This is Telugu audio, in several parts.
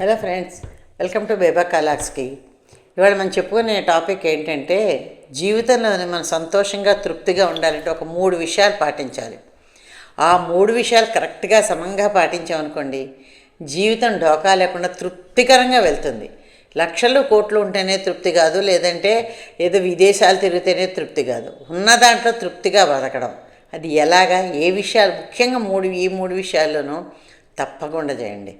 హలో ఫ్రెండ్స్ వెల్కమ్ టు బేబా కలాక్స్కి ఇవాళ మనం చెప్పుకునే టాపిక్ ఏంటంటే జీవితంలో మనం సంతోషంగా తృప్తిగా ఉండాలంటే ఒక మూడు విషయాలు పాటించాలి. ఆ మూడు విషయాలు కరెక్ట్గా సమంగా పాటించామనుకోండి జీవితం డోకా లేకుండా తృప్తికరంగా వెళ్తుంది. లక్షలు కోట్లు ఉంటేనే తృప్తి కాదు లేదంటే ఏదో విదేశాలు తిరిగితేనే తృప్తి కాదు. ఉన్న దాంట్లో తృప్తిగా బతకడం. అది ఎలాగా? ఏ విషయాలు? ముఖ్యంగా మూడు ఈ మూడు విషయాల్లోనూ తప్పకుండా చేయండి.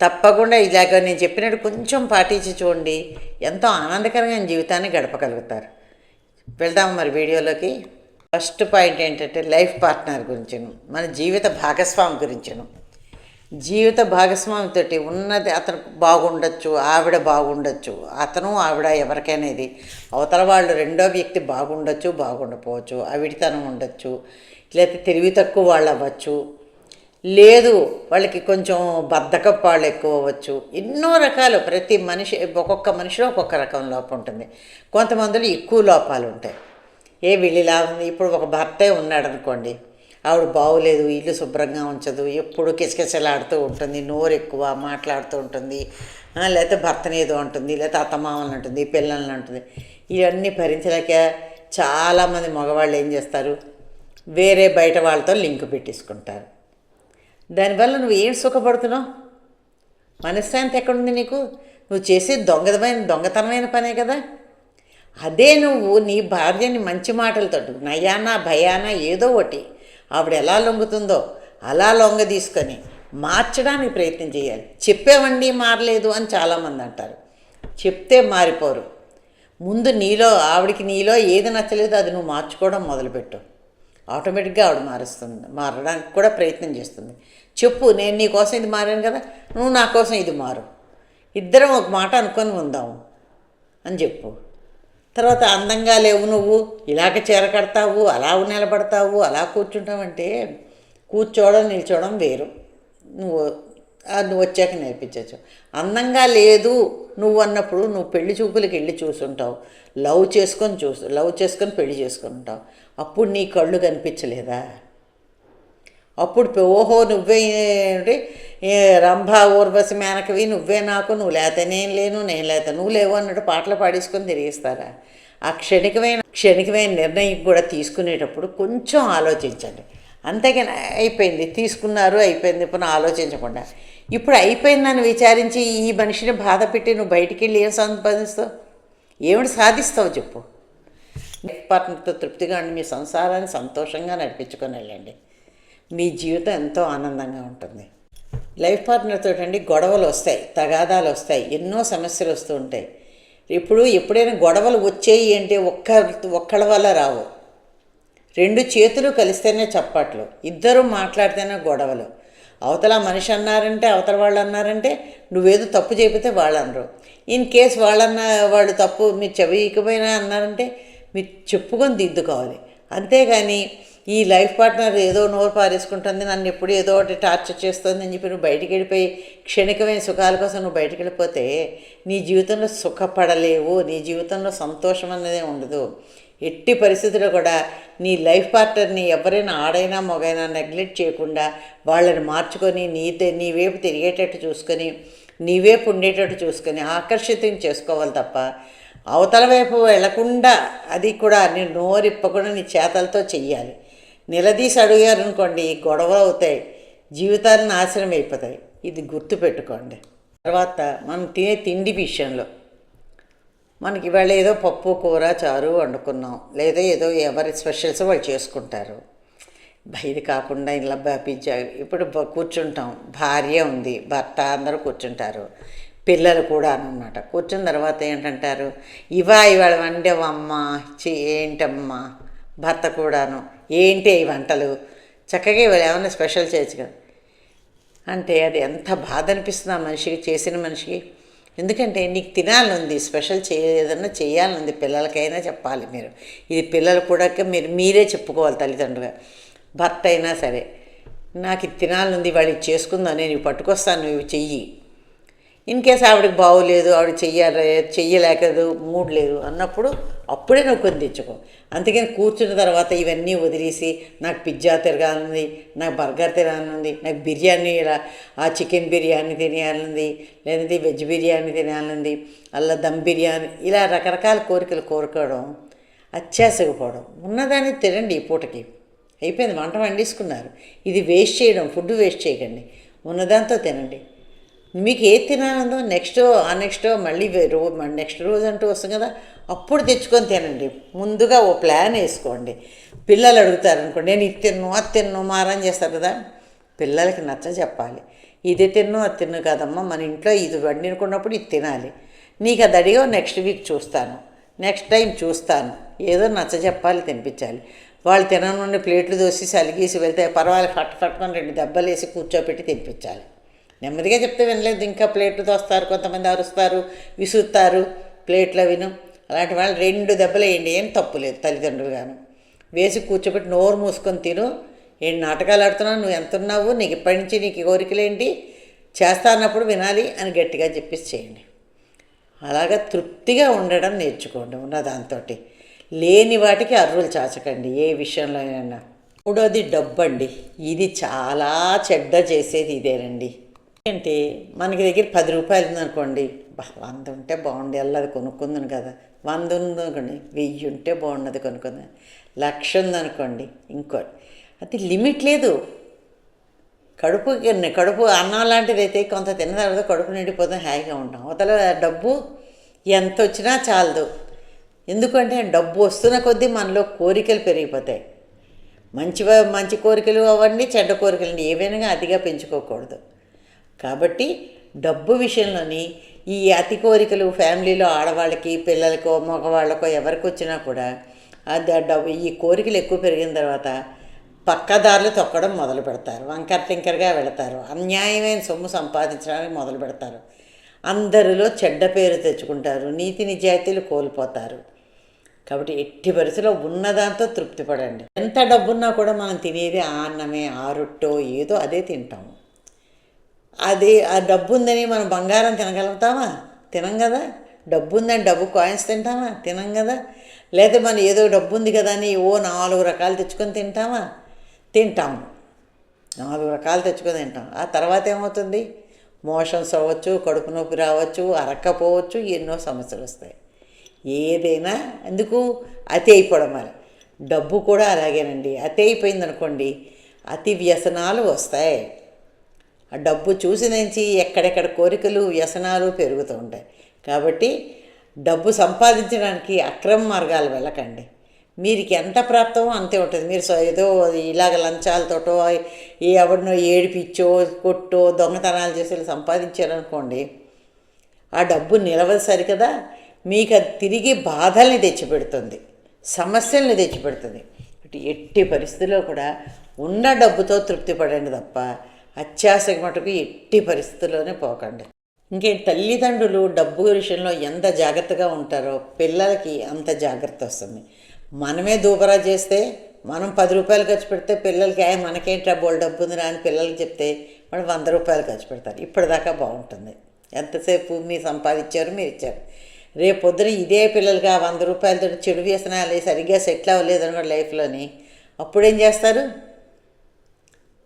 తప్పకుండా ఇలాగ నేను చెప్పినట్టు కొంచెం పాటించి చూడండి. ఎంతో ఆనందకరమైన జీవితాన్ని గడపగలుగుతారు. వెళ్దాము మరి వీడియోలోకి. ఫస్ట్ పాయింట్ ఏంటంటే లైఫ్ పార్ట్నర్ గురించను మన జీవిత భాగస్వామి గురించను. జీవిత భాగస్వామితోటి ఉన్నది అతను బాగుండొచ్చు ఆవిడ బాగుండొచ్చు అతను ఆవిడ ఎవరికైనా ఇది అవతల వాళ్ళు రెండో వ్యక్తి బాగుండొచ్చు బాగుండకపోవచ్చు అవిడితనం ఉండొచ్చు లేకపోతే తెలివి తక్కువ వాళ్ళు అవ్వచ్చు లేదు వాళ్ళకి కొంచెం బద్ధకపు వాళ్ళు ఎక్కువ అవ్వచ్చు ఎన్నో రకాలు ప్రతి మనిషి ఒక్కొక్క మనిషిలో ఒక్కొక్క రకం లోపం ఉంటుంది. కొంతమందిలో ఎక్కువ లోపాలు ఉంటాయి. ఏ వీళ్ళిలా ఉంది ఇప్పుడు ఒక భర్తే ఉన్నాడు అనుకోండి ఆవిడ బాగోలేదు ఇల్లు శుభ్రంగా ఉంచదు ఎప్పుడు కిసకిసలాడుతూ ఉంటుంది నోరు ఎక్కువ మాట్లాడుతూ ఉంటుంది లేకపోతే భర్తని ఏదో ఉంటుంది లేకపోతే అత్తమామలు ఉంటుంది పిల్లల్ని ఉంటుంది ఇవన్నీ భరించలేక చాలామంది మగవాళ్ళు ఏం చేస్తారు? వేరే బయట వాళ్ళతో లింక్ పెట్టేసుకుంటారు. దానివల్ల నువ్వు ఏం సుఖపడుతున్నావు? మనశ్శాంతి ఎక్కడుంది నీకు? నువ్వు చేసే దొంగతమైన దొంగతనమైన పనే కదా. అదే నువ్వు నీ భార్యని మంచి మాటలతో నయానా భయానా ఏదో ఒకటి ఆవిడ ఎలా లొంగుతుందో అలా లొంగ తీసుకొని మార్చడానికి ప్రయత్నం చేయాలి. చెప్పేవండి మారలేదు అని చాలామంది అంటారు. చెప్తే మారిపోరు. ముందు నీలో ఆవిడికి నీలో ఏది నచ్చలేదో అది నువ్వు మార్చుకోవడం మొదలుపెట్టు. ఆటోమేటిక్గా ఆవిడ మారుస్తుంది మారడానికి కూడా ప్రయత్నం చేస్తుంది. చెప్పు నేను నీ కోసం ఇది మారాను కదా? నువ్వు నా కోసం ఇది మారు. ఇద్దరం ఒక మాట అనుకొని ఉందాము అని చెప్పు. తర్వాత అందంగా లేవు నువ్వు ఇలాగ చీర కడతావు అలా నిలబడతావు అలా కూర్చుంటావంటే కూర్చోవడం నిల్చోవడం వేరు. నువ్వు అది నువ్వు వచ్చాక నేర్పించవచ్చు అందంగా లేదు నువ్వు అన్నప్పుడు నువ్వు పెళ్ళి చూపులకి వెళ్ళి చూసుంటావు. లవ్ చేసుకొని చూసు లవ్ చేసుకొని పెళ్ళి చేసుకుంటావు. అప్పుడు నీ కళ్ళు కనిపించలేదా? అప్పుడు ఓహో నువ్వే ఏంటి? రంభ ఊర్వశి మేనకవి నువ్వే నాకు నువ్వు లేత నేను లేను నేను లేత నువ్వు లేవు అన్నట్టు పాటలు పాడేసుకొని తిరిగిస్తారా? ఆ క్షణికమైన క్షణికమైన నిర్ణయం కూడా తీసుకునేటప్పుడు కొంచెం ఆలోచించండి. అంతేగాని అయిపోయింది తీసుకున్నారు అయిపోయింది ఇప్పుడు ఆలోచించకుండా. ఇప్పుడు అయిపోయిందని విచారించి ఈ మనిషిని బాధ పెట్టి నువ్వు బయటికి వెళ్ళి ఏం సంపాదిస్తావు? ఏమిటి సాధిస్తావు చెప్పు. పార్ట్నర్తో తృప్తిగా ఉండి మీ సంసారాన్ని సంతోషంగా నడిపించుకొని వెళ్ళండి. మీ జీవితం ఎంతో ఆనందంగా ఉంటుంది. లైఫ్ పార్ట్నర్తో అండి గొడవలు వస్తాయి తగాదాలు వస్తాయి ఎన్నో సమస్యలు వస్తూ ఉంటాయి. ఇప్పుడు ఎప్పుడైనా గొడవలు వచ్చాయి అంటే ఒక్క ఒక్కళ్ళ వల్ల రావు. రెండు చేతులు కలిస్తేనే చప్పట్లు ఇద్దరు మాట్లాడితేనే గొడవలు. అవతల మనిషి అన్నారంటే అవతల వాళ్ళు అన్నారంటే నువ్వేదో తప్పు చేపితే వాళ్ళు అనరు. ఇన్ కేస్ వాళ్ళన్న వాళ్ళు తప్పు మీరు చెవికపోయినా అన్నారంటే మీరు చెప్పుకొని దిద్దుకోవాలి. అంతేగాని ఈ లైఫ్ పార్ట్నర్ ఏదో నోరు పారేసుకుంటుంది నన్ను ఎప్పుడు ఏదో ఒకటి టార్చర్ చేస్తుంది అని చెప్పి నువ్వు బయటికి వెళ్ళిపోయి క్షణికమైన సుఖాల కోసం నువ్వు బయటికి వెళ్ళిపోతే నీ జీవితంలో సుఖపడలేవు నీ జీవితంలో సంతోషం అనేది ఉండదు. ఎట్టి పరిస్థితుల్లో కూడా నీ లైఫ్ పార్ట్నర్ని ఎవరైనా ఆడైనా మొగైనా నెగ్లెక్ట్ చేయకుండా వాళ్ళని మార్చుకొని నీతే నీ వైపు తిరిగేటట్టు చూసుకొని నీ వైపు ఉండేటట్టు చూసుకొని ఆకర్షితం చేసుకోవాలి తప్ప అవతల వైపు వెళ్ళకుండా అది కూడా నేను నోరిప్పకుండా నీ చేతలతో చెయ్యాలి. నిలదీసి అడిగారు అనుకోండి గొడవలు అవుతాయి జీవితాన్ని నాశనం అయిపోతాయి. ఇది గుర్తుపెట్టుకోండి తర్వాత మనం తినే తిండి విషయంలో. మనకి ఇవాళ ఏదో పప్పు కూర చారు వండుకున్నాం. లేదా ఏదో ఎవరి స్పెషల్స్ వాళ్ళు చేసుకుంటారు. బయట ఇది కాకుండా ఇలా పిజ్జా ఇప్పుడు కూర్చుంటాం. భార్య ఉంది భర్త అందరూ కూర్చుంటారు. పిల్లలు కూడా అనమాట కూర్చున్న తర్వాత ఏంటంటారు? ఇవా ఇవాళ వండేవమ్మా చి ఏంటమ్మా? భర్త కూడాను. ఏంటి ఈ వంటలు? చక్కగా ఇవాళ ఏమైనా స్పెషల్ చేయొచ్చు కదా అంటే అది ఎంత బాధ అనిపిస్తుంది ఆ మనిషికి చేసిన మనిషికి. ఎందుకంటే నీకు తినాలనుంది స్పెషల్ చే ఏదన్నా చేయాలనుంది పిల్లలకైనా చెప్పాలి మీరు. ఇది పిల్లలు కూడా మీరు మీరే చెప్పుకోవాలి తల్లిదండ్రులుగా. భర్త అయినా సరే నాకు ఇది తినాలనుంది వాళ్ళు ఇది చేసుకుందాం నేను ఇవి పట్టుకొస్తాను నువ్వు ఇవి చెయ్యి. ఇన్ కేస్ ఆవిడకి బాగోలేదు ఆవిడ చెయ్యాలి చెయ్యలేకదు మూడ్ లేదు అన్నప్పుడు అప్పుడే నువ్వు కొని తెచ్చుకో. అందుకని కూర్చున్న తర్వాత ఇవన్నీ వదిలేసి నాకు పిజ్జా తిరగాలనుంది నాకు బర్గర్ తినాలనుంది నాకు బిర్యానీ ఇలా ఆ చికెన్ బిర్యానీ తినేయాలనుంది లేదంటే వెజ్ బిర్యానీ తినాలనుంది అలా దమ్ బిర్యానీ ఇలా రకరకాల కోరికలు కోరుకోవడం అత్యాసకపోవడం ఉన్నదాన్ని తినండి ఈ పూటకి. అయిపోయింది వంట వండేసుకున్నారు. ఇది వేస్ట్ చేయడం ఫుడ్ వేస్ట్ చేయకండి. ఉన్నదాంతో తినండి. మీకు ఏది తినాలందో నెక్స్ట్ ఆ నెక్స్ట్ మళ్ళీ రోజు రో నెక్స్ట్ రోజు అంటూ వస్తుంది కదా అప్పుడు తెచ్చుకొని తినండి. ముందుగా ఓ ప్లాన్ వేసుకోండి. పిల్లలు అడుగుతారు అనుకోండి నేను ఇది తిన్ను అది తిన్ను మారం చేస్తారు కదా. పిల్లలకి నచ్చ చెప్పాలి. ఇది తిన్ను అది తిన్ను కాదమ్మా మన ఇంట్లో ఇది వండినుకున్నప్పుడు ఇది తినాలి. నీకు అది అడిగా నెక్స్ట్ వీక్ చూస్తాను. నెక్స్ట్ టైం చూస్తాను. ఏదో నచ్చ చెప్పాలి తినిపించాలి. వాళ్ళు తిననుండి ప్లేట్లు దోసి సలిగేసి వెళ్తే పర్వాలేదు ఫట్ ఫట్టుకొని రెండు దెబ్బలు వేసి కూర్చోపెట్టి తినిపించాలి. నెమ్మదిగా చెప్తే వినలేదు. ఇంకా ప్లేట్లు తోస్తారు కొంతమంది అరుస్తారు విసురుతారు. ప్లేట్లు విను అలాంటి వాళ్ళు రెండు దెబ్బలు వేయండి. ఏం తప్పు లేదు తల్లిదండ్రులు గాను. వేసి కూర్చోబెట్టి నోరు మూసుకొని తిను. ఏం నాటకాలు ఆడుతున్నావు? నువ్వు ఎంత ఉన్నావు? నీకు ఇప్పటి నుంచి నీకు కోరికలేంటి చేస్తా అన్నప్పుడు వినాలి అని గట్టిగా చెప్పేసి చేయండి. అలాగా తృప్తిగా ఉండడం నేర్చుకోండి ఉన్న దాంతో లేని వాటికి అర్రులు చాచకండి. ఏ విషయంలో అయినా. మూడోది డబ్బు అండి ఇది చాలా చెడ్డ చేసేది ఇదేనండి. ఏంటి? మనకి దగ్గర పది రూపాయలు ఉందనుకోండి. వంద ఉంటే బాగుండి అది కొనుక్కుందని కదా. వంద ఉందనుకోండి వెయ్యి ఉంటే బాగుండదు కొనుక్కుందని. లక్ష ఉందనుకోండి ఇంకో అది లిమిట్ లేదు. కడుపు కడుపు అన్నం లాంటిది అయితే కొంత తిన్న తర్వాత కడుపు నిండిపోతాం హాయిగా ఉంటాం. అవతల డబ్బు ఎంత వచ్చినా చాలదు. ఎందుకంటే డబ్బు వస్తున్న కొద్దీ మనలో కోరికలు పెరిగిపోతాయి. మంచి మంచి కోరికలు అవ్వండి చెడ్డ కోరికలు ఏవైనా అతిగా పెంచుకోకూడదు. కాబట్టి డబ్బు విషయంలోని ఈ అతి కోరికలు ఫ్యామిలీలో ఆడవాళ్ళకి పిల్లలకో మగవాళ్ళకో ఎవరికి వచ్చినా కూడా అది డబ్బు ఈ కోరికలు ఎక్కువ పెరిగిన తర్వాత పక్కదారులు తొక్కడం మొదలు పెడతారు. వంకర టింకరగా వెళతారు. అన్యాయమైన సొమ్ము సంపాదించడానికి మొదలు పెడతారు. అందరిలో చెడ్డ పేరు తెచ్చుకుంటారు. నీతి నిజాయితీలు కోల్పోతారు. కాబట్టి ఎట్టి పరిస్థితిలో ఉన్నదాంతో తృప్తి పడండి ఎంత డబ్బున్నా కూడా మనం తినేది ఆ అన్నమే ఆ రొట్టో ఏదో అదే తింటాము. అది ఆ డబ్బు ఉందని మనం బంగారం తినగలుగుతామా? తినం కదా. డబ్బు ఉందని డబ్బు కాయిన్స్ తింటామా? తినం కదా. లేదా మనం ఏదో డబ్బు ఉంది కదా అని ఓ నాలుగు రకాలు తెచ్చుకొని తింటామా? తింటాము నాలుగు రకాలు తెచ్చుకొని తింటాం. ఆ తర్వాత ఏమవుతుంది? మోషన్స్ అవ్వచ్చు కడుపు నొప్పి రావచ్చు అరక్కపోవచ్చు ఎన్నో సమస్యలు వస్తాయి. ఏదైనా ఎందుకు? అతి అయిపోవడం వల్ల డబ్బు కూడా అలాగేనండి. అతి అయిపోయింది అనుకోండి అతి వ్యసనాలు వస్తాయి. ఆ డబ్బు చూసి నుంచి ఎక్కడెక్కడ కోరికలు వ్యసనాలు పెరుగుతూ ఉంటాయి. కాబట్టి డబ్బు సంపాదించడానికి అక్రమ మార్గాలు వెళ్ళకండి. మీరికి ఎంత ప్రాప్తమో అంతే ఉంటుంది. మీరు సో- ఏదో ఇలాగ లంచాలతోటో ఏ ఎవరినో ఏడిపిచ్చో కొట్టో దొంగతనాలు చేసి సంపాదించారనుకోండి ఆ డబ్బు నిలవదు సరికదా? మీకు అది తిరిగి బాధల్ని తెచ్చిపెడుతుంది సమస్యల్ని తెచ్చిపెడుతుంది. ఎట్టి పరిస్థితుల్లో కూడా ఉన్న డబ్బుతో తృప్తి పడండి తప్ప అత్యాశకు మటుకు ఎట్టి పరిస్థితుల్లోనే పోకండి. ఇంకే తల్లిదండ్రులు డబ్బు విషయంలో ఎంత జాగ్రత్తగా ఉంటారో పిల్లలకి అంత జాగ్రత్త వస్తుంది. మనమే దూబరా చేస్తే మనం పది రూపాయలు ఖర్చు పెడితే పిల్లలకి ఆయన మనకేంట్రా బోల్ డబ్బు ఉందిరా అని పిల్లలకి చెప్తే మనం వంద రూపాయలు ఖర్చు పెడతారు. ఇప్పటిదాకా బాగుంటుంది. ఎంతసేపు మీరు సంపాదించారు మీరు ఇచ్చారు. రేపు పొద్దున ఇదే పిల్లలకి ఆ వంద రూపాయలతో చెడు వ్యసనాలు సరిగ్గా సెటిల్ అవ్వలేదు అనుకోండి లైఫ్లోని అప్పుడేం చేస్తారు?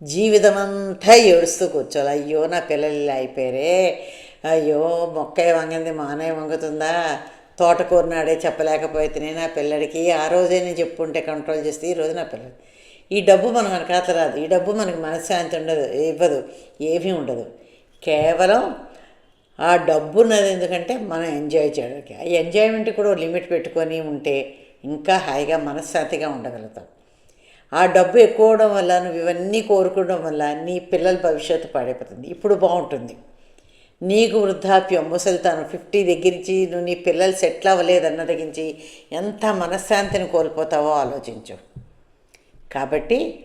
జీవితం అంతా ఏడుస్తూ కూర్చోాలి అయ్యో నా పిల్లలు ఇలా అయిపోయారే. అయ్యో మొక్క వంగింది మానే వంగుతుందా? తోటకూర నాడే చెప్పలేకపోతే నా పిల్లడికి. ఆ రోజే నేను చెప్పుంటే కంట్రోల్ చేస్తే ఈ రోజు నా పిల్లడు. ఈ డబ్బు మనకు అనకాత రాదు. ఈ డబ్బు మనకి మనశ్శాంతి ఉండదు ఇవ్వదు ఏమీ ఉండదు. కేవలం ఆ డబ్బు ఉన్నది ఎందుకంటే మనం ఎంజాయ్ చేయడానికి. ఆ ఎంజాయ్మెంట్ కూడా లిమిట్ పెట్టుకొని ఉంటే ఇంకా హాయిగా మనశ్శాంతిగా ఉండగలుగుతాం. ఆ డబ్బు ఎక్కువ వల్ల నువ్వు ఇవన్నీ కోరుకోవడం వల్ల నీ పిల్లల భవిష్యత్తు పాడైపోతుంది. ఇప్పుడు బాగుంటుంది. నీకు వృద్ధాప్యం ముసలితనం ఫిఫ్టీ దగ్గరించి నువ్వు నీ పిల్లలు సెటిల్ అవ్వలేదన్న దగ్గరించి ఎంత మనశ్శాంతిని కోల్పోతావో ఆలోచించు. కాబట్టి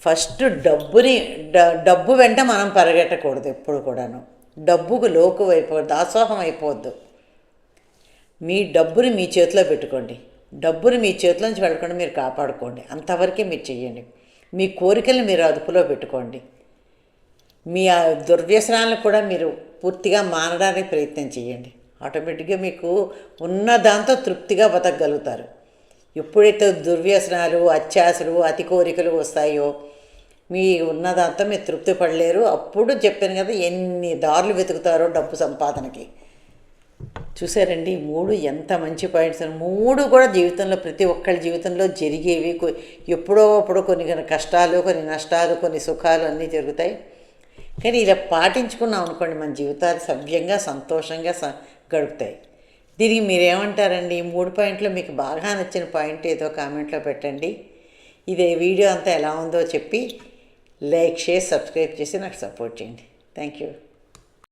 ఫస్ట్ డబ్బుని డ- డబ్బు వెంట మనం పరిగెట్టకూడదు ఎప్పుడు కూడాను. డబ్బుకు లోకు అయిపోవద్దు దాసోహం అయిపోవద్దు. మీ డబ్బుని మీ చేతిలో పెట్టుకోండి. డబ్బుని మీ చేతిలో నుంచి వెళ్ళకుండా మీరు కాపాడుకోండి. అంతవరకే మీరు చెయ్యండి. మీ కోరికల్ని మీరు అదుపులో పెట్టుకోండి. మీ ఆ దుర్వ్యసనాలను కూడా మీరు పూర్తిగా మానడానికి ప్రయత్నం చేయండి ఆటోమేటిక్గా మీకు ఉన్న దాంతో తృప్తిగా బతకగలుగుతారు. ఎప్పుడైతే దుర్వ్యసనాలు అత్యాశలు అతి కోరికలు వస్తాయో మీ ఉన్నదంతా మీరు తృప్తి పడలేరు. అప్పుడు చెప్పాను కదా ఎన్ని దారులు వెతుకుతారో డబ్బు సంపాదనకి. చూసారండి మూడు ఎంత మంచి పాయింట్స్ మూడు కూడా జీవితంలో ప్రతి ఒక్కరి జీవితంలో జరిగేవి ఎప్పుడో అప్పుడు కొన్ని కొన్ని కష్టాలు కొన్ని నష్టాలు కొన్ని సుఖాలు అన్నీ జరుగుతాయి. కానీ ఇలా పాటించుకున్నాం అనుకోండి మన జీవితాలు సవ్యంగా సంతోషంగా స గడుపుతాయి. దీనికి మీరేమంటారండి? ఈ మూడు పాయింట్లు మీకు బాగా నచ్చిన పాయింట్ ఏదో కామెంట్లో పెట్టండి. ఇదే వీడియో అంతా ఎలా ఉందో చెప్పి లైక్ షేర్ సబ్స్క్రైబ్ చేసి నాకు సపోర్ట్ చేయండి. Thank you.